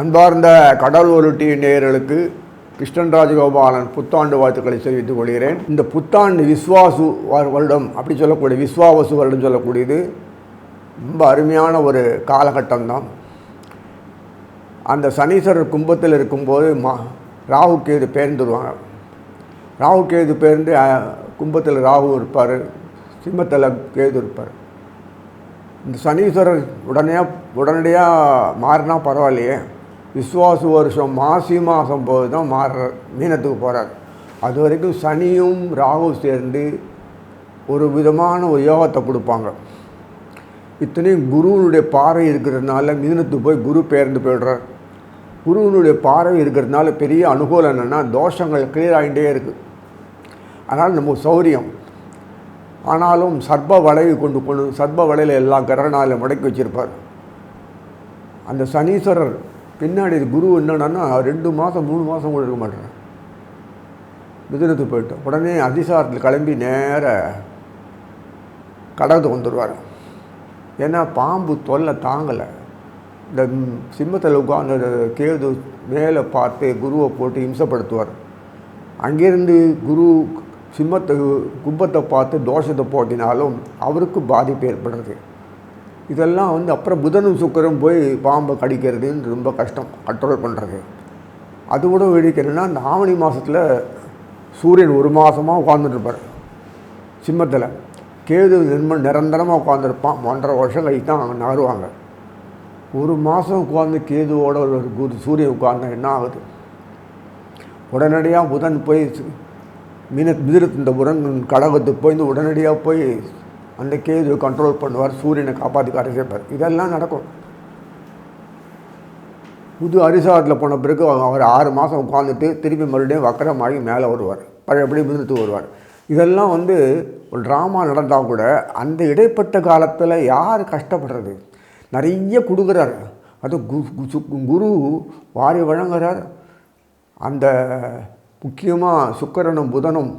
அன்பார்ந்த கடல் உருட்டி நேயர்களுக்கு கிருஷ்ணன் ராஜகோபாலன் புத்தாண்டு வாழ்த்துக்களை தெரிவித்துக் கொள்கிறேன். இந்த புத்தாண்டு விஸ்வாசு வருடம் அப்படி சொல்லக்கூடிய விஸ்வாவசு வருடம் சொல்லக்கூடியது ரொம்ப அருமையான ஒரு காலகட்டம் தான் அந்த சனீஸ்வரர் கும்பத்தில் இருக்கும்போது மா ராகு கேது பேர்ந்துருவாங்க. ராகு கேது பேர்ந்து கும்பத்தில் ராகு இருப்பார் சிம்மத்தில் கேது இருப்பார். இந்த சனீஸ்வரர் உடனே உடனடியாக மாறினா பரவாயில்லையே. விஸ்வாசு வருஷம் மாசி மாதம் போது தான் மாறுறார் மீனத்துக்கு போகிறார் அது வரைக்கும் சனியும் ராகு சேர்ந்து ஒரு விதமான ஒரு யோகத்தை கொடுப்பாங்க. இத்தனையும் குருவினுடைய பாறை இருக்கிறதுனால மீனத்துக்கு போய் குரு பேர்ந்து போயிடுறார். குருவினுடைய பாறை இருக்கிறதுனால பெரிய அனுகூலம் என்னென்னா தோஷங்கள் கிளியர் ஆகிட்டே இருக்குது அதனால் நம்ம சௌரியம். ஆனாலும் சர்ப வளைவு கொண்டு கொண்டு சர்ப வளையில் எல்லா கிரகணாலையும் முடக்கி வச்சிருப்பார். அந்த சனீஸ்வரர் பின்னாடி குரு என்னடான்னா ரெண்டு மாதம் மூணு மாதம் கூட இருக்க மாட்டேறேன் மிதுனத்துக்கு போயிட்டோம் உடனே அதிசாரத்தில் கிளம்பி நேர கடகத்துக்கு வந்துடுவார் ஏன்னா பாம்பு தொல்லை தாங்கலை. இந்த சிம்மத்தில் உட்கார்ந்து கேது மேலே பார்த்து குருவை போட்டு இம்சப்படுத்துவார். அங்கேருந்து குரு சிம்மத்தை கும்பத்தை பார்த்து தோஷத்தை போட்டினாலும் அவருக்கு பாதிப்பு ஏற்படுறது. இதெல்லாம் வந்து அப்புறம் புதனும் சுக்கரும் போய் பாம்பை கடிக்கிறதுன்னு ரொம்ப கஷ்டம் கண்ட்ரோல் பண்ணுறது அது கூட என்னென்னா இந்த ஆவணி மாதத்தில் சூரியன் ஒரு மாதமாக உட்காந்துட்டுருப்பார் சிம்மத்தில். கேது நிர்ம நிரந்தரமாக உட்காந்துருப்பான் ஒன்றரை வருஷம் கழித்து தான் அவங்க நகருவாங்க. ஒரு மாதம் உட்காந்து கேதுவோட ஒரு குரு சூரியன் உட்கார்ந்தா என்ன ஆகுது? உடனடியாக புதன் போய் சு- மீன மிதிரத்து இந்த புதன் கடகத்துக்கு போய் இந்த உடனடியாக போய் அந்த கேது கண்ட்ரோல் பண்ணுவார் சூரியனை காப்பாற்றி காட்ட சேர்ப்பார் இதெல்லாம் நடக்கும். புது அரிசாரத்தில் போன பிறகு அவர் ஆறு மாதம் உட்காந்துட்டு திருப்பி மறுபடியும் வக்கரமாகி மேலே வருவார். பழையபடி மிதிரத்துக்கு வருவார். இதெல்லாம் வந்து ஒரு ட்ராமா நடந்தால் கூட அந்த இடைப்பட்ட காலத்தில் யார் கஷ்டப்படுறது? நிறைய கொடுக்குறாரு. அது கு கு- குரு வாரி வழங்குறார். அந்த முக்கியமாக சுக்கரனும் புதனும்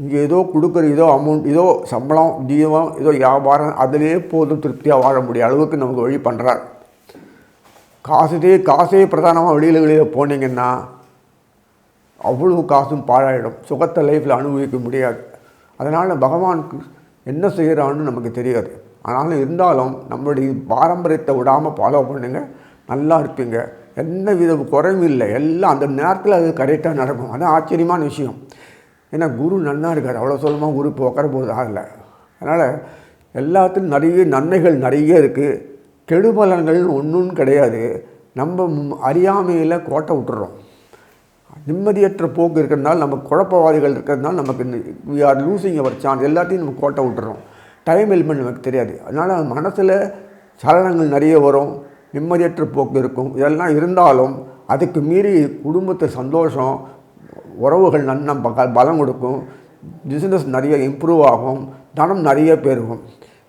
இங்கே ஏதோ கொடுக்குற ஏதோ அமௌண்ட் ஏதோ சம்பளம் தீபம் ஏதோ வியாபாரம் அதிலே போதும் திருப்தியாக வாழ முடிய அளவுக்கு நமக்கு வழி பண்ணுறார் காசுதே காசே பிரதானமாக வெளியில் வெளியில் போனீங்கன்னா அவ்வளவு காசும் பாழாயிடும். சுகத்தை லைஃப்பில் அனுபவிக்க முடியாது. அதனால் பகவானுக்கு என்ன செய்கிறான்னு நமக்கு தெரியாது. ஆனாலும் இருந்தாலும் நம்மளுடைய பாரம்பரியத்தை விடாமல் ஃபாலோ பண்ணுங்க. நல்லா இருப்பீங்க. எந்த வித குறைவும் இல்லை. எல்லாம் அந்த நேரத்தில் அது கரெக்டாக நடக்கும். அது ஆச்சரியமான விஷயம். ஏன்னா குரு நல்லா இருக்கார். அவ்வளோ சொல்லமாக குரு இப்போ உட்கார போகிறது ஆகலை. அதனால் எல்லாத்துலையும் நிறைய நன்மைகள் நிறைய இருக்குது கெடுபலன்கள் ஒன்றும் கிடையாது. நம்ம அறியாமையில் கோட்டை விட்டுறோம். நிம்மதியற்ற போக்கு இருக்கிறதுனால நம்ம குழப்பவாதிகள் இருக்கிறதுனால நமக்கு we are losing our chance எல்லாத்தையும் நம்ம கோட்டை விட்டுறோம். டைம் எலிமெண்ட் நமக்கு தெரியாது. அதனால் மனசில் சலனங்கள் நிறைய வரும். நிம்மதியற்ற போக்கு இருக்கும். இதெல்லாம் இருந்தாலும் அதுக்கு மீறி குடும்பத்தை சந்தோஷம் உறவுகள் நன்னா ப- பலம் கொடுக்கும். பிஸ்னஸ் நிறைய இம்ப்ரூவ் ஆகும். தனம் நிறைய பெருகும்.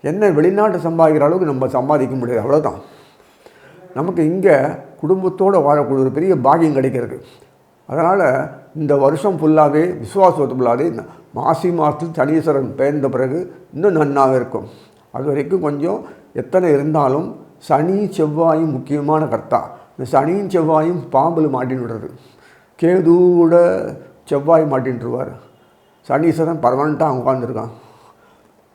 என்ன வெளிநாட்டு சம்பாதிக்கிற அளவுக்கு நம்ம சம்பாதிக்க முடியாது. அவ்வளோதான் நமக்கு இங்கே குடும்பத்தோடு வாழக்கூடிய ஒரு பெரிய பாக்கியம் கிடைக்கிறது அதனால் இந்த வருஷம் ஃபுல்லாகவே விசுவாசத்து ஃபுல்லாகவே மாசி மாதத்தில் சனீஸ்வரன் பெயர்ந்த பிறகு இன்னும் நன்னாக இருக்கும். அது வரைக்கும் கொஞ்சம் எத்தனை இருந்தாலும் சனி செவ்வாயும் முக்கியமான கர்த்தா. இந்த சனியும் செவ்வாயும் பாம்பில் மாட்டின்னு விடுறது. கேதுவோட செவ்வாய் மாட்டின்ட்டுருவார் சனீஸ்வரன் பர்மனண்ட்டாக உட்காந்துருக்கான்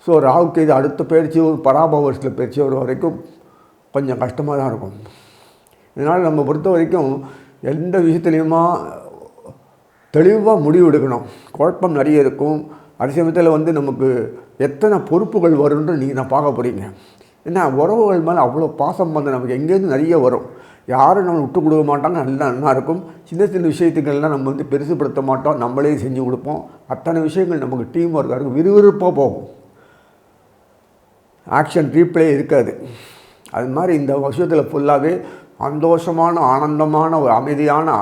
ஸோ ராகு கேது அடுத்த பயிற்சி ஒரு பராபவ வருஷத்தில் பயிற்சி வர வரைக்கும் கொஞ்சம் கஷ்டமாக தான் இருக்கும். இதனால் நம்ம பொறுத்த வரைக்கும் எந்த விஷயத்துலையுமா தெளிவாக முடிவு எடுக்கணும். குழப்பம் நிறைய இருக்கும். அதே வந்து நமக்கு எத்தனை பொறுப்புகள் வரும்னு நீங்கள் நான் பார்க்க போகிறீங்க ஏன்னா உறவுகள் மேலே அவ்வளோ பாசம் வந்து நமக்கு எங்கேருந்து நிறைய வரும். யாரும் நம்ம விட்டு கொடுக்க மாட்டாங்க. நல்லா நல்லா இருக்கும். சின்ன சின்ன விஷயத்துக்கள்லாம் நம்ம வந்து பெருசுப்படுத்த மாட்டோம். நம்மளே செஞ்சு கொடுப்போம். அத்தனை விஷயங்கள் நமக்கு டீம் ஒர்க்காக இருக்கும். விறுவிறுப்பாக போகும். ஆக்ஷன் ரீப்ளே இருக்காது. அது மாதிரி இந்த வருஷத்தில் ஃபுல்லாகவே சந்தோஷமான ஆனந்தமான ஒரு அமைதியான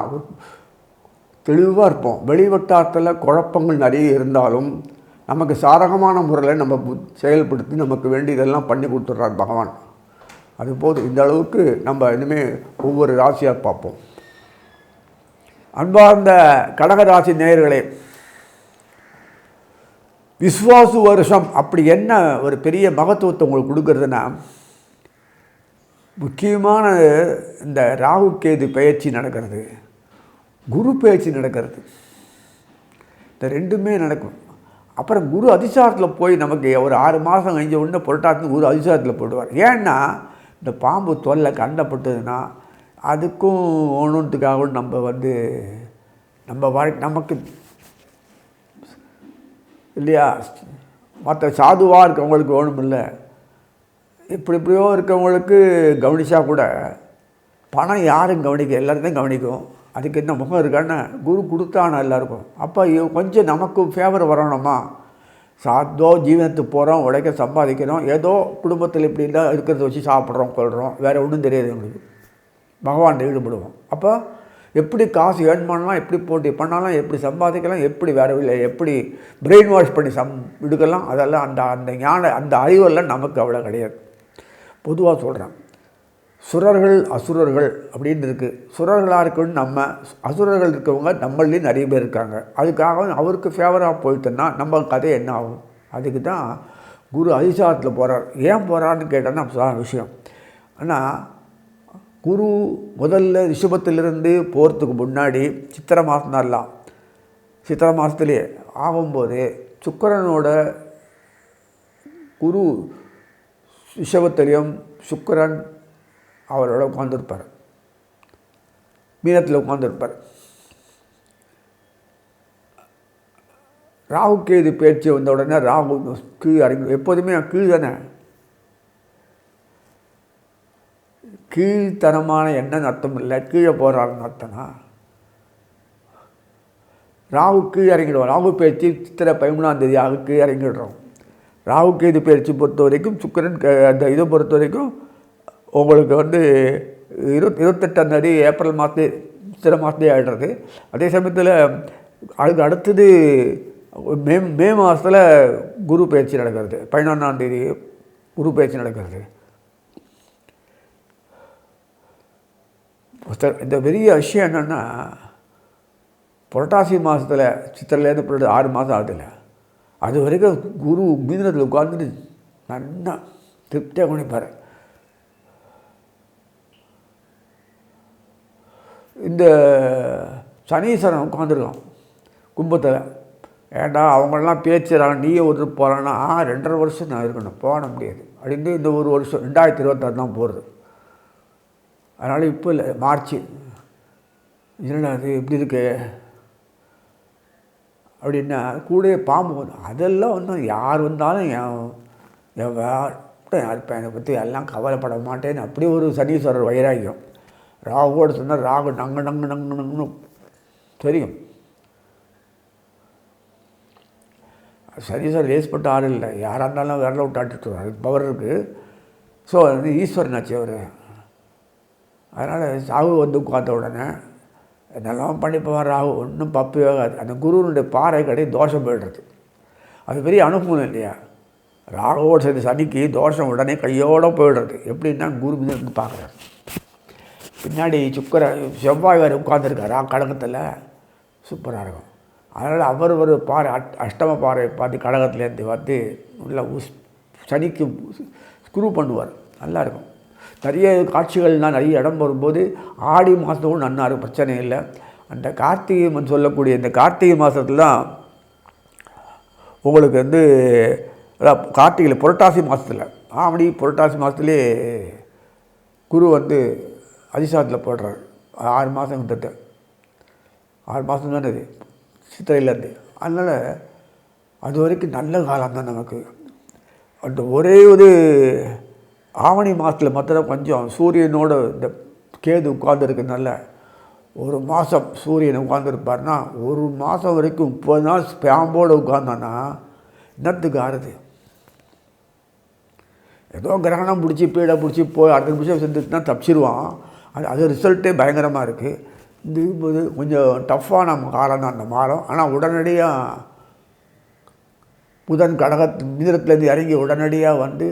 தெளிவாக இருப்போம். வெளிவட்டாரத்தில் குழப்பங்கள் நிறைய இருந்தாலும் நமக்கு சாதகமான முறையில் நம்ம செயல்படுத்தி நமக்கு வேண்டியதெல்லாம் பண்ணி கொடுத்துட்றார் பகவான். அது போதும் இந்த அளவுக்கு நம்ம இனிமேல் ஒவ்வொரு ராசியாக பார்ப்போம். அன்பார்ந்த கடகராசி நேயர்களே விஸ்வாசு வருஷம் அப்படி என்ன ஒரு பெரிய மகத்துவத்தை உங்களுக்கு கொடுக்குறதுன்னா முக்கியமான இந்த ராகு கேது பயிற்சி நடக்கிறது குரு பயிற்சி நடக்கிறது. இந்த ரெண்டுமே நடக்கும். அப்புறம் குரு அதிசாரத்தில் போய் நமக்கு ஒரு ஆறு மாதம் கழிஞ்ச உடனே புரட்டாத்து குரு அதிசாரத்தில் போடுவார் ஏன்னா இந்த பாம்பு தொல்லை கண்டப்பட்டதுன்னா அதுக்கும் ஒன்றுத்துக்காகவும் நம்ம வந்து நம்ம வாழ்க்கை நமக்கு இல்லையா? மற்ற சாதுவாக இருக்கவங்களுக்கு வேணும் இல்லை இப்படி இப்படியோ இருக்கவங்களுக்கு கவனிச்சா கூட பணம் யாரும் கவனிக்க எல்லாத்தையும் கவனிக்கும். அதுக்கு என்ன முகம் இருக்கான்னு? குரு கொடுத்தானா எல்லாருக்கும். அப்போ கொஞ்சம் நமக்கு ஃபேவர் வரணுமா? சாத்தோ ஜீவனத்துக்கு போகிறோம் உழைக்க சம்பாதிக்கிறோம் ஏதோ குடும்பத்தில் இப்படி இல்லை இருக்கிறத வச்சு சாப்பிட்றோம் கொள்கிறோம் வேறு ஒன்றும் தெரியாது எங்களுக்கு பகவான் ஈடுபடுவோம். அப்போ எப்படி காசு ஏர்ன் பண்ணலாம் எப்படி போட்டி பண்ணலாம் எப்படி சம்பாதிக்கலாம் எப்படி வேறு இல்லை எப்படி பிரெயின் வாஷ் பண்ணி சம் எடுக்கலாம் அதெல்லாம் அந்த அந்த ஞான அந்த அறிவெல்லாம் நமக்கு அவ்வளோ கிடையாது. பொதுவாக சொல்கிறேன் சுரர்கள் அசுரர்கள் அப்படின்னு இருக்குது சுரர்களாக இருக்கணும் நம்ம அசுரர்கள் இருக்கவங்க நம்மளையும் நிறைய பேர் இருக்காங்க. அதுக்காக அவருக்கு ஃபேவராக போயிட்டோன்னா நம்ம கதை என்ன ஆகும்? அதுக்கு தான் குரு அதிசாரத்தில் போகிறார் ஏன் போகிறான்னு கேட்டோன்னா சாதாரண விஷயம். ஆனால் குரு முதல்ல ரிஷபத்திலிருந்து போகிறதுக்கு முன்னாடி சித்திரை மாதம் தான் சித்திரை மாதத்துலேயே ஆகும்போது சுக்கரனோட குரு ரிஷபத்திலையும் சுக்கிரன் அவரோட உட்காந்துருப்பார் மீனத்தில் உட்காந்துருப்பார் ராகு கேது பேச்சு வந்த உடனே ராகு கீழ் இறங்கி எப்போதுமே கீழ் தானே. கீழ்த்தனமான எண்ணம் அர்த்தம் இல்லை. கீழே போகிறாருன்னு அர்த்தம்னா ராகு கீழ் இறங்கிடுவோம் ராகு பேச்சு சித்திரை பதிமூணாம் தேதி கீழ் இறங்கிடுறோம். ராகு கேது பயிற்சி பொறுத்த வரைக்கும் சுக்கிரன் க- அந்த இதை பொறுத்த வரைக்கும் உங்களுக்கு வந்து இருபத் இருபத்தெட்டாம் தேதி ஏப்ரல் மாதத்து சில மாதத்துலேயே ஆகிடுறது அதே சமயத்தில் அதுக்கு அடுத்தது மே மே மாதத்தில் குரு பயிற்சி நடக்கிறது. பதினொன்றாம் தேதி குரு பயிற்சி நடக்கிறது. இந்த பெரிய விஷயம் என்னென்னா புரட்டாசி மாதத்தில் சித்திரலேருந்து பிள்ளை ஆறு மாதம் ஆகுதுல்ல. அது வரைக்கும் குரு மீனத்தில் உட்காந்துட்டு நல்லா திருப்தியாக கவனிப்பார் இந்த சனீஸ்வரன் உட்காந்துருக்கான் கும்பத்தில். ஏண்டா அவங்களெல்லாம் பேச்சுறாங்க நீயே ஒரு போகிறான்னா ரெண்டரை வருஷம் நான் இருக்கணும் போக முடியாது. அப்படின்னு இந்த ஒரு வருஷம் ரெண்டாயிரத்தி இருபத்தாறு தான் போகிறது அதனால் இப்போ இல்லை மார்ச் என்னடா அது எப்படி இருக்கு? அப்படின்னா கூட பாம்பு வரும். அதெல்லாம் வந்து யார் வந்தாலும் என் என் வேட்டம் யாருப்பேன் என்னை பற்றி எல்லாம் கவலைப்பட மாட்டேன்னு அப்படி ஒரு சனீஸ்வரர் வைராகியம். ராகுவோடு சொன்னால் ராகு நங்கு நங்கு நங்கு நங்குன்னு தெரியும். சரி சார் லேஸ்பட்ட ஆள் இல்லை. யாராக இருந்தாலும் விரல விட்டு ஆட்டிட்டு அதுக்கு பவர் இருக்குது ஸோ அது ஈஸ்வரனாச்சு அவர். அதனால் சாகு வந்து உட்காந்த உடனே என்னெல்லாம் பண்ணிப்பவன் ராகு? ஒன்றும் பப்பு ஆகாது அந்த குருவனுடைய பாறை கடை தோஷம் போயிடுறது. அது பெரிய அனுகூலம் இல்லையா? ராகுவோடு சேர்ந்து சனிக்கு தோஷம் உடனே கையோடு போயிடுறது. எப்படின்னா குரு மீது பார்க்குறேன் பார்க்குறாரு. பின்னாடி சுக்கர செவ்வாய் வேறு உட்காந்துருக்காரா கடகத்தில் சூப்பராக இருக்கும். அதனால் அவர் ஒரு பாறை அட் அஷ்டம பாறை பார்த்து கடகத்துலேருந்து பார்த்து நல்லா உஸ் சனிக்கு ஸ்க்ரூ பண்ணுவார். நல்லா இருக்கும். நிறைய காட்சிகள்லாம் நிறைய இடம் வரும்போது ஆடி மாதத்துக்கும் நன்னா இருக்கும் பிரச்சனை இல்லை. அந்த கார்த்திகைமன் சொல்லக்கூடிய இந்த கார்த்திகை மாதத்துல தான் உங்களுக்கு வந்து அதான் கார்த்திகையில் புரட்டாசி மாதத்தில் ஆவணி புரட்டாசி மாதத்துலேயே குரு வந்து அதிசாரத்தில் போடுறாரு. ஆறு மாதம் கிட்டத்தட்ட. ஆறு மாதம் தானே இது? சித்திரையிலேருந்து அதனால் அது வரைக்கும் நல்ல காலம் தான் நமக்கு. அந்த ஒரே ஒரு ஆவணி மாதத்தில் மாத்திரம் கொஞ்சம் சூரியனோட இந்த கேது உட்கார்ந்துருக்கனால ஒரு மாதம் சூரியன் உட்காந்துருப்பார்னா ஒரு மாதம் வரைக்கும் முப்பது நாள் ஸ்பேம்போடு உட்காந்தானா என்னத்துக்கு ஆறுது? ஏதோ கிரகணம் பிடிச்சி பீடை பிடிச்சி போய் அடுத்த நிமிஷம் செஞ்சுட்டுனா தப்பிச்சிருவான். அது அது ரிசல்ட்டே பயங்கரமாக இருக்குது இந்த இது கொஞ்சம் டஃப்பான காலம் தான் அந்த மாதம். ஆனால் உடனடியாக புதன் கடகத்து மிதிரத்துலேருந்து இறங்கி உடனடியாக வந்து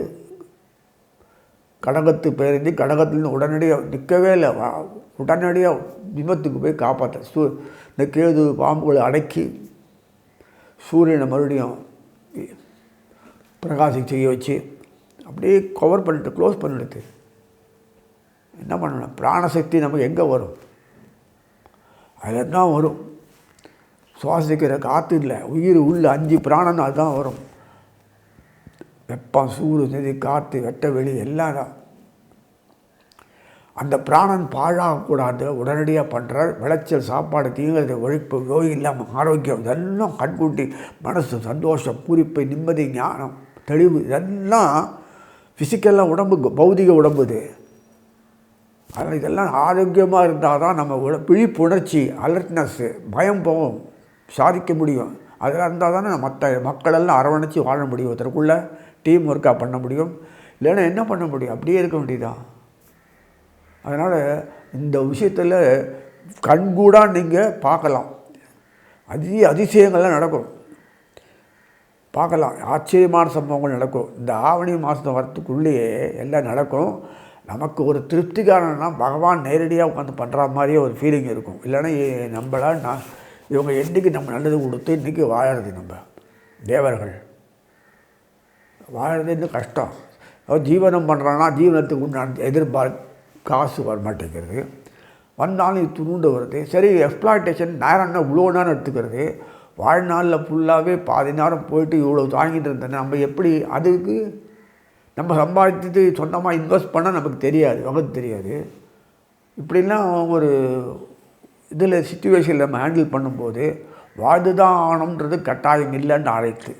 கடகத்து பேருந்து கடகத்துலேருந்து உடனடியாக நிற்கவே இல்லை. வா- உடனடியாக விபத்துக்கு போய் காப்பாற்ற சூ இந்த கேது பாம்புகளை அடக்கி சூரியனை மறுபடியும் பிரகாசி செய்ய வச்சு அப்படியே கவர் பண்ணிட்டு க்ளோஸ் பண்ணிடுது. என்ன பண்ணணும்? பிராணசக்தி நமக்கு எங்கே வரும்? அதில் தான் வரும். சுவாசிக்கிற காற்று இல்லை. உயிர் உள்ள அஞ்சு பிராணம் அதுதான் வரும். வெப்பம் சூடு நெதி காற்று வெட்ட வெளி எல்லாம் தான். அந்த பிராணன் பாழாகக்கூடாது. உடனடியாக பண்ணுறார் விளைச்சல் சாப்பாடு தீங்கிறது ஒழிப்பு நோய் இல்லாமல் ஆரோக்கியம் இதெல்லாம் கண்கூட்டி மனசு சந்தோஷம் பூரிப்பு நிம்மதி ஞானம் தெளிவு இதெல்லாம் ஃபிசிக்கலாக உடம்பு பௌதிக உடம்பு இது. அதனால் இதெல்லாம் ஆரோக்கியமாக இருந்தால் தான் நம்ம விழிப்புணர்ச்சி அலர்ட்னஸ்ஸு பயம் போகும். சாதிக்க முடியும். அதெல்லாம் இருந்தால் தானே மற்ற மக்களெல்லாம் அரவணைச்சி வாழ முடியும். ஒருத்தருக்குள்ளே டீம் ஒர்க்காக பண்ண முடியும். இல்லைன்னா என்ன பண்ண முடியும்? அப்படியே இருக்க வேண்டியதுதான். அதனால் இந்த விஷயத்தில் கண்கூடாக நீங்கள் பார்க்கலாம். அதி அதிசயங்கள்லாம் நடக்கும். பார்க்கலாம். ஆச்சரியமான சம்பவங்கள் நடக்கும். இந்த ஆவணி மாதம் வரத்துக்குள்ளேயே எல்லாம் நடக்கும். நமக்கு ஒரு திருப்திகாரன்னா பகவான் நேரடியாக உட்காந்து பண்ணுற மாதிரியே ஒரு ஃபீலிங் இருக்கும். இல்லைன்னா நம்மளால் நம்மளா நான் இவங்க என்றைக்கு நம்ம நல்லது கொடுத்து இன்றைக்கி வாழறது நம்ம தேவர்கள். வாழறது இன்னும் கஷ்டம். ஜீவனம் பண்ணுறான்னா ஜீவனத்துக்கு உண்டான எதிர்பார் காசு வர மாட்டேங்கிறது. வந்தாலும் இது துணுண்டு வருது. சரி எக்ஸ்ப்ளாய்டேஷன் நேரம்னா இவ்வளோ நேரம் எடுத்துக்கிறது? வாழ்நாளில் ஃபுல்லாகவே பாதி நேரம் போயிட்டு இவ்வளோ தாங்கிட்டு இருந்தேன் நம்ம எப்படி அதுக்கு நம்ம சம்பாதிச்சது சொந்தமாக இன்வெஸ்ட் பண்ணால் நமக்கு தெரியாது நமக்கு தெரியாது. இப்படிலாம் ஒரு இதில் சுச்சுவேஷனில் நம்ம ஹேண்டில் பண்ணும்போது வாழ்ந்து தான் ஆகணுன்றது கட்டாயம் இல்லைன்னு அழைத்து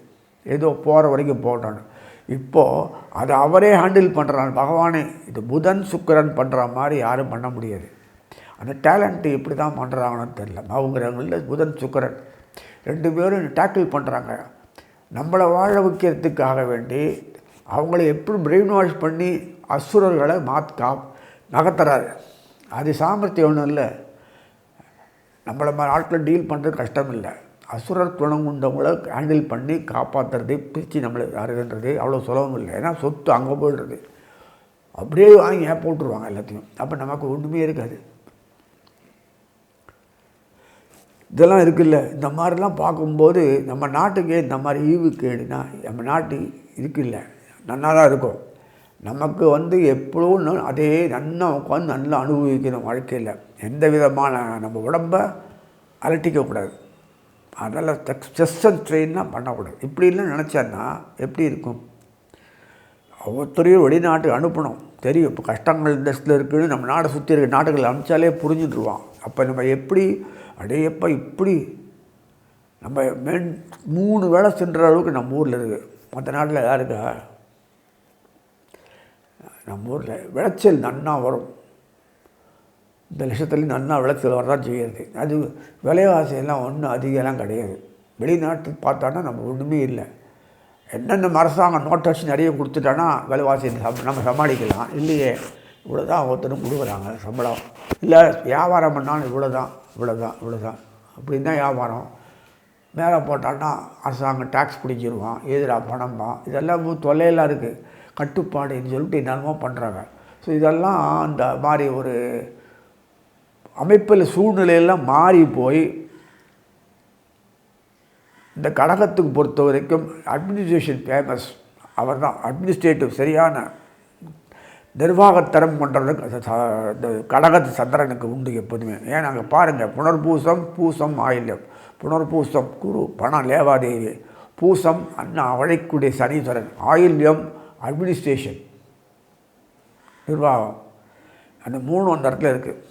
ஏதோ போகிற வரைக்கும் போட்டான்னு இப்போது அதை அவரே ஹேண்டில் பண்ணுறான் பகவானே. இது புதன் சுக்கரன் பண்ணுற மாதிரி யாரும் பண்ண முடியாது. அந்த டேலண்ட்டு எப்படி தான் பண்ணுறாங்கன்னு தெரில அவங்கிறவங்களில் புதன் சுக்கரன் ரெண்டு பேரும் டேக்கிள் பண்ணுறாங்க நம்மளை வாழ வைக்கிறதுக்காக வேண்டி அவங்கள எப்படி பிரெயின் வாஷ் பண்ணி அசுரர்களை மாத் கா நகர்த்துறாரு. அது சாமர்த்தியம் ஒன்றும் இல்லை. நம்மளை மாதிரி ஆட்களை டீல் பண்ணுறது கஷ்டம் இல்லை. அசுரர் துணம் கொண்டவங்கள ஹேண்டில் பண்ணி காப்பாற்றுறது பிரித்து நம்மளை யாருன்றது அவ்வளோ சுலபம் இல்லை. ஏன்னா சொத்து அங்கே போயிடுறது அப்படியே வாங்கி ஏன் போட்டுருவாங்க எல்லாத்தையும்? அப்போ நமக்கு ஒன்றுமே இருக்காது. இதெல்லாம் இருக்குல்ல. இந்த மாதிரிலாம் பார்க்கும்போது நம்ம நாட்டுக்கே இந்த மாதிரி ஈவு கேடுனா நம்ம நாட்டு இருக்குல்ல. நல்லா தான் இருக்கும். நமக்கு வந்து எப்பவும் அதே நன்னா உட்காந்து நல்லா அனுபவிக்கணும் வாழ்க்கையில் எந்த விதமான நம்ம உடம்ப அலட்டிக்கக்கூடாது அதெல்லாம் ஸ்ட்ரெஸ் அண்ட் ஸ்ட்ரெயின்லாம் பண்ணக்கூடாது. இப்படிலாம் நினச்சேன்னா எப்படி இருக்கும்? ஒவ்வொருத்தரையும் வெளிநாட்டுக்கு அனுப்பணும். தெரியும். இப்போ கஷ்டங்கள் இந்த இடத்துல இருக்குன்னு நம்ம நாடை சுற்றி இருக்க நாட்டுகளை அனுப்பிச்சாலே புரிஞ்சுட்டுருவான். அப்போ நம்ம எப்படி அடையப்பா இப்படி நம்ம மென் மூணு வேளை சென்ற அளவுக்கு நம்ம ஊரில் இருக்குது மற்ற நாட்டில் யாருக்கா நம்ம ஊரில் விளைச்சல் நன்னா வரும். இந்த லட்சத்துலேயும் நன்னா விளைச்சல் வரதான் செய்யுது அது விலைவாசியெல்லாம் ஒன்றும் அதிகம்லாம் கிடையாது. வெளிநாட்டு பார்த்தோன்னா நம்ம ஒன்றுமே இல்லை. என்னென்ன அரசாங்கம் நோட் நிறைய கொடுத்துட்டான்னா விலைவாசி நம்ம சமாளிக்கலாம். இல்லையே? இவ்வளோ தான் ஒருத்தரும் கொடுக்குறாங்க சம்பளம். இல்லை வியாபாரம் பண்ணாலும் இவ்வளோ தான் இவ்வளோ தான் இவ்வளோ தான் அப்படின்னு தான் வியாபாரம். மேலே போட்டான்னா அரசாங்கம் டேக்ஸ் பிடிச்சிருவான். எதிராக பணம்பான் இதெல்லாம் தொல்லையெல்லாம் இருக்குது கட்டுப்பாடுன்னு சொல்லிட்டு என்னென்னமோ பண்ணுறாங்க ஸோ இதெல்லாம் அந்த மாதிரி ஒரு அமைப்பில் சூழ்நிலையெல்லாம் மாறி போய் இந்த கடகத்துக்கு பொறுத்த வரைக்கும் அட்மினிஸ்ட்ரேஷன் ஃபேமஸ் அவர் தான் அட்மினிஸ்ட்ரேட்டிவ் சரியான நிர்வாகத்தரம் பண்ணுறதுக்கு இந்த கடகத்து சந்திரனுக்கு உண்டு எப்போதுமே. ஏன் நாங்கள் பாருங்கள் புனர்பூசம் பூசம் ஆயில்யம். புனர்பூசம் குரு பணம் லேவாதேவி. பூசம் அண்ணா அழைக்கூடிய சனீஸ்வரன். ஆயில்யம் அட்மினிஸ்ட்ரேஷன் நிர்வாகம். அந்த மூணு அந்த இடத்துல இருக்குது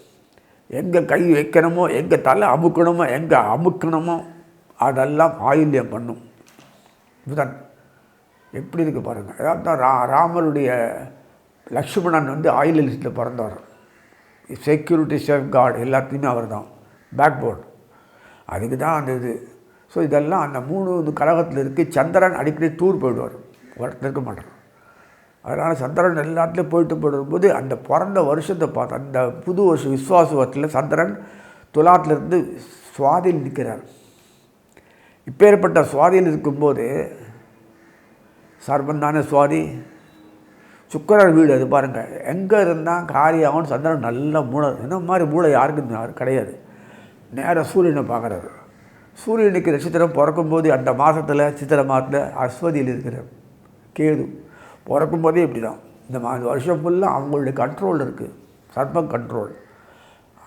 எங்கே கை வைக்கணுமோ எங்கே தலை அமுக்கணுமோ எங்கே அமுக்கணுமோ அதெல்லாம் ஆயுள்யம் பண்ணும். புதன் எப்படி இருக்குது பாருங்கள் அதாவது தான் ரா ராமருடைய லக்ஷ்மணன் வந்து ஆயில் லிஸ்ட்டில் பிறந்தவர். செக்யூரிட்டி சேஃப் கார்டு எல்லாத்தையுமே அவர் தான் பேக் போர்டு அதுக்கு தான் அந்த இது. ஸோ இதெல்லாம் அந்த மூணு கழகத்தில் இருக்குது சந்திரன் அடிக்கடி டூர் போயிடுவார். ஒருத்தர் இருக்க மாட்டார் அதனால் சந்திரன் எல்லாத்துலேயும் போயிட்டு போடும்போது அந்த பிறந்த வருஷத்தை பார்த்து அந்த புது வருஷம் விஸ்வாசத்தில் சந்திரன் துலாட்டிலிருந்து சுவாதியில் நிற்கிறார். இப்பேற்பட்ட சுவாதியில் இருக்கும்போது சர்வந்தான சுவாதி சுக்கரர் வீடு அது பாருங்கள் எங்கே இருந்தால் காரியாகவும் சந்திரன் நல்ல மூளை இந்த மாதிரி மூளை யாருக்கும் யாரும் கிடையாது. நேராக சூரியனை பார்க்குறாரு. சூரியனுக்கு நட்சத்திரம் பிறக்கும்போது அந்த மாதத்தில் சித்திரை மாதத்தில் அஸ்வதியில் இருக்கிறார். கேது. பிறக்கும்போதே இப்படி தான் இந்த மா இந்த வருஷம் ஃபுல்லாக அவங்களுடைய கண்ட்ரோல் இருக்குது சர்ப்பம் கண்ட்ரோல்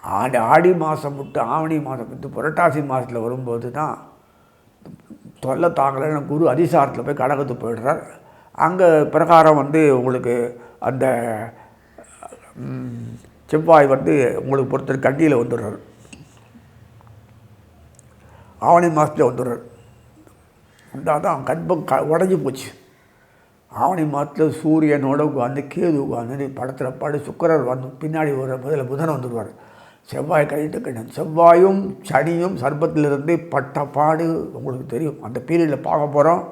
ஆடி ஆடி மாதம் விட்டு ஆவணி மாதம் விட்டு புரட்டாசி மாதத்தில் வரும்போது தான் தொல்லை தாங்கலைன்னு குரு அதிசாரத்தில் போய் கடகத்து போயிடுறார். அங்கே பிரகாரம் வந்து உங்களுக்கு அந்த செவ்வாய் வந்து உங்களுக்கு பொறுத்தர் கண்டியில் வந்துடுறார். ஆவணி மாதத்தில் வந்துடுறார். வந்தால் தான் கர்ப்பம் க உடஞ்சி போச்சு. ஆவணி மாதத்தில் சூரியனோட உட்காந்து கேது உட்காந்து படத்தில் பாடு சுக்கரர் வந்து பின்னாடி ஒரு முதல்ல புதன் வந்துடுவார் செவ்வாய் கழிட்டு கண்ணன் செவ்வாயும் சனியும் சர்பத்திலிருந்து பட்ட பாடு உங்களுக்கு தெரியும். அந்த பீரியடில் பார்க்க போகிறோம்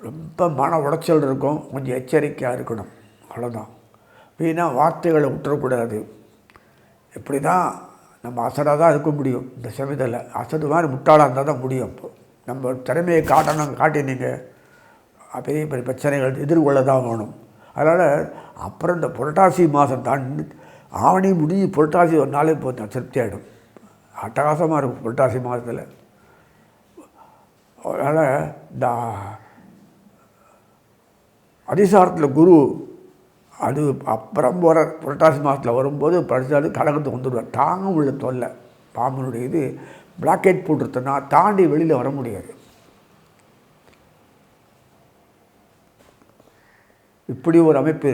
ரொம்ப மன உடைச்சல் இருக்கும். கொஞ்சம் எச்சரிக்கையாக இருக்கணும். அவ்வளோதான் வீணாக வார்த்தைகளை விட்டுறக்கூடாது. இப்படி தான் நம்ம அசடாக தான் இருக்க முடியும். இந்த சமயத்தில் அசடு மாதிரி முட்டாளாக இருந்தால் தான் முடியும். இப்போ நம்ம திறமையை காட்டணும் காட்டினீங்க. பெரிய பெரிய பிரச்சனைகள் எதிர்கொள்ள தான் வேணும். அதனால் அப்புறம் இந்த புரட்டாசி மாதம் தான் ஆவணி முடிஞ்சு புரட்டாசி ஒரு நாளே போதும் திருப்தி ஆகிடும் அட்டகாசமாக இருக்கும் புரட்டாசி மாதத்தில். அதனால் இந்த அதிசாரத்தில் குரு அது அப்புறம் போகிற புரட்டாசி மாதத்தில் வரும்போது படித்தாது கடகத்துக்கு வந்துடுவார். தாங்க உள்ள தொல்லை. பாம்பனுடைய இது பிளாக்கெட் போட்டுருத்தனா தாண்டி வெளியில் வர முடியாது. இப்படி ஒரு அமைப்பு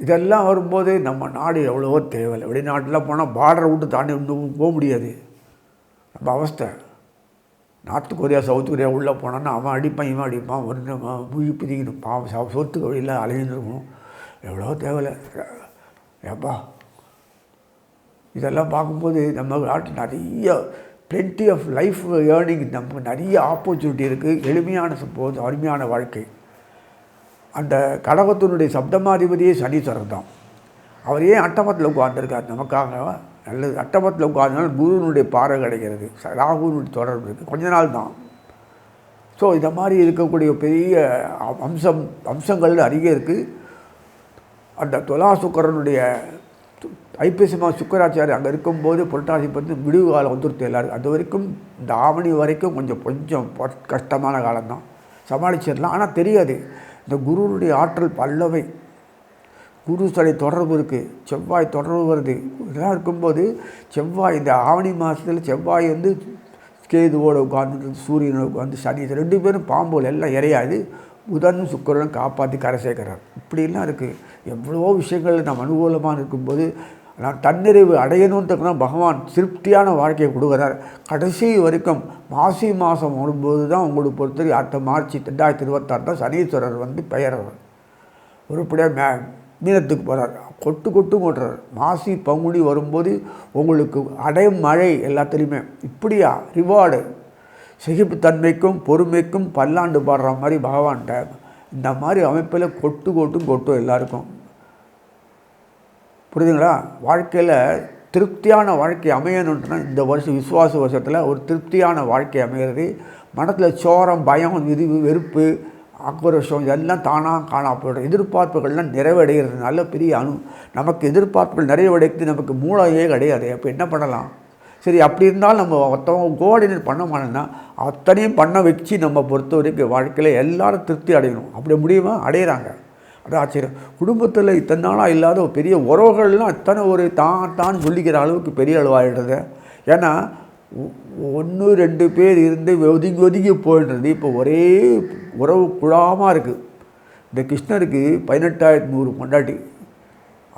இதெல்லாம் வரும்போது நம்ம நாடு எவ்வளவோ தேவையில்லை. வெளிநாட்டில் போனால் பார்டரை விட்டு தாண்டி இன்னும் போக முடியாது. நம்ம அவஸ்தை. நார்த் கொரியா சவுத் கொரியா உள்ளே போனான்னா அவன் அடிப்பான் இவன் அடிப்பான். ஒன்று மூழ்கி பிதிக்கணும் பாவம் சொத்துக்கு வழியில் அலைஞ்சிருக்கணும் எவ்வளோ தேவையில்லை. ஏப்பா? இதெல்லாம் பார்க்கும்போது நம்ம நாட்டில் நிறைய பிளென்டி ஆஃப் லைஃப் ஏர்னிங் நம்ம நிறைய ஆப்பர்ச்சுனிட்டி இருக்குது எளிமையான போது அருமையான வாழ்க்கை. அந்த கடகத்தினுடைய சப்தமாதிபதியே சனீஸ்வரர் தான். அவர் ஏன் அட்டமத்தில் உட்கார்ந்துருக்கார்? நமக்காக நல்லது. அட்டமத்தில் உட்கார்ந்தனால குருவினுடைய பாறை கிடைக்கிறது. ச- தொடர்பு இருக்குது கொஞ்ச நாள் தான். ஸோ இந்த மாதிரி இருக்கக்கூடிய பெரிய அம்சம் அம்சங்கள் அதிகம் இருக்குது அந்த துலா சுக்கரனுடைய ஐப்பசி மாதம் சுக்கராச்சாரி அங்கே இருக்கும்போது புரட்டாசி பற்றி விடுவு காலம் வந்துருத்து எல்லாரும். அது வரைக்கும் இந்த ஆவணி வரைக்கும் கொஞ்சம் கொஞ்சம் பொ- கஷ்டமான காலம்தான். சமாளிச்சிடலாம். ஆனால் தெரியாது. இந்த குருவுடைய ஆற்றல் பல்லவை. குரு சடை தொடர்பு இருக்குது செவ்வாய் தொடர்பு வருது. இதெல்லாம் இருக்கும்போது செவ்வாய் இந்த ஆவணி மாதத்தில் செவ்வாய் வந்து கேதுவோட உட்கார்ந்து சூரியனோட உட்காந்து சனி இது ரெண்டு பேரும் பாம்போல் எல்லாம் இறையாது. புதனும் சுக்கிரனும் காப்பாற்றி கரை சேர்க்கிறார். இப்படிலாம் இருக்குது எவ்வளவோ விஷயங்கள் நம்ம அனுகூலமாக இருக்கும்போது நான் தன்னிறைவு அடையணுன்றதுக்கு பகவான் திருப்தியான வாழ்க்கையை கொடுக்குறார். கடைசி வரைக்கும் மாசி மாதம் வரும்போது தான் உங்களுக்கு பொறுத்தவரை அடுத்த மார்ச் ரெண்டாயிரத்தி இருபத்தாறு தான் சனீஸ்வரர் வந்து பெயர்வர். உருப்படியாக மே மீனத்துக்கு போகிறார் கொட்டு கொட்டு ஓட்டுறார் மாசி பங்குனி வரும்போது உங்களுக்கு அடையும் மழை எல்லாத்துலேயுமே இப்படியா ரிவார்டு சகிப்புத்தன்மைக்கும் பொறுமைக்கும் பல்லாண்டு பாடுற மாதிரி பகவான்கிட்ட இந்த மாதிரி அமைப்பில் கொட்டு கொட்டும் கொட்டும் எல்லாருக்கும். புரியுதுங்களா? வாழ்க்கையில் திருப்தியான வாழ்க்கை அமையணுன்றனா இந்த வருஷம் விசுவாச வருஷத்தில் ஒரு திருப்தியான வாழ்க்கை அமைகிறது மனத்தில் சோரம் பயம் இது வெறுப்பு ஆக்ரோஷம் இதெல்லாம் தானாக காணா எதிர்பார்ப்புகள்லாம் எதிர்பார்ப்புகள்லாம் நிறைவடைகிறதுனால பெரிய அணு. நமக்கு எதிர்பார்ப்புகள் நிறைவடைக்கு நமக்கு மூளையே கிடையாது. அப்போ என்ன பண்ணலாம்? சரி அப்படி இருந்தாலும் நம்ம ஒருத்தவங்க கோஆர்டினேட் பண்ண மாட்டோம்னா அத்தனையும் பண்ண வச்சு நம்ம பொறுத்த வரைக்கும் வாழ்க்கையில் எல்லாரும் திருப்தி அடையணும். அப்படி முடியுமா? அடையிறாங்க. அது ஆச்சரியம். குடும்பத்தில் இத்தனை நாளாக இல்லாத பெரிய உறவுகள்லாம் இத்தனை ஒரு தான் தான் சொல்லிக்கிற அளவுக்கு பெரிய அளவாகிடுறது ஏன்னா ஒன்று ரெண்டு பேர் இருந்து ஒதுங்கி ஒதுங்கி போயிடுறது இப்போ ஒரே உறவு குழாமாக இருக்குது இந்த கிருஷ்ணருக்கு பதினெட்டாயிரத்தி நூறு கொண்டாட்டி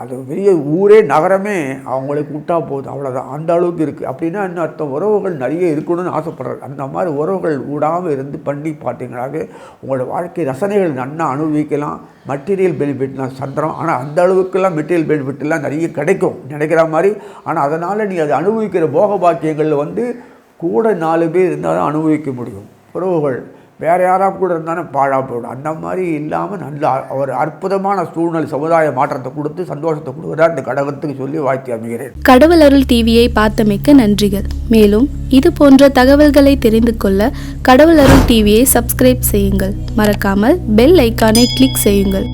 அது பெரிய ஊரே நகரமே அவங்களுக்கு விட்டா போகுது. அவ்வளோதான் அந்த அளவுக்கு இருக்குது அப்படின்னா இன்னும் அர்த்தம்? உறவுகள் நிறைய இருக்கணும்னு ஆசைப்படுறாரு. அந்த மாதிரி உறவுகள் விடாமல் இருந்து பண்ணி பார்த்தீங்கன்னாக்க உங்களோட வாழ்க்கை ரசனைகள் நன்னா அனுபவிக்கலாம். மெட்டீரியல் பெனிஃபிட்லாம் சந்திரம். ஆனால் அந்த அளவுக்குலாம் மெட்டீரியல் பெனிஃபிட்லாம் நிறைய கிடைக்கும். நினைக்கிற மாதிரி. ஆனால் அதனால் நீ அதை அனுபவிக்கிற போக பாக்கியங்களில் வந்து கூட நாலு பேர் இருந்தால் தான் அனுபவிக்க முடியும். உறவுகள் வேறு யாராக கூட இருந்தாலும் பாழா போயிடும். அந்த மாதிரி இல்லாமல் நல்ல ஒரு அற்புதமான சூழ்நிலை சமுதாய மாற்றத்தை கொடுத்து சந்தோஷத்தை கொடுக்குறதா இந்த கடகத்துக்கு சொல்லி வாழ்த்தி அமைகிறேன். கடவுள் அருள் டிவியை பார்த்தமைக்க நன்றிகள். மேலும் இது போன்ற தகவல்களை தெரிந்து கொள்ள கடவுள் அருள் டிவியை சப்ஸ்கிரைப் செய்யுங்கள். மறக்காமல் பெல் ஐக்கானை கிளிக் செய்யுங்கள்.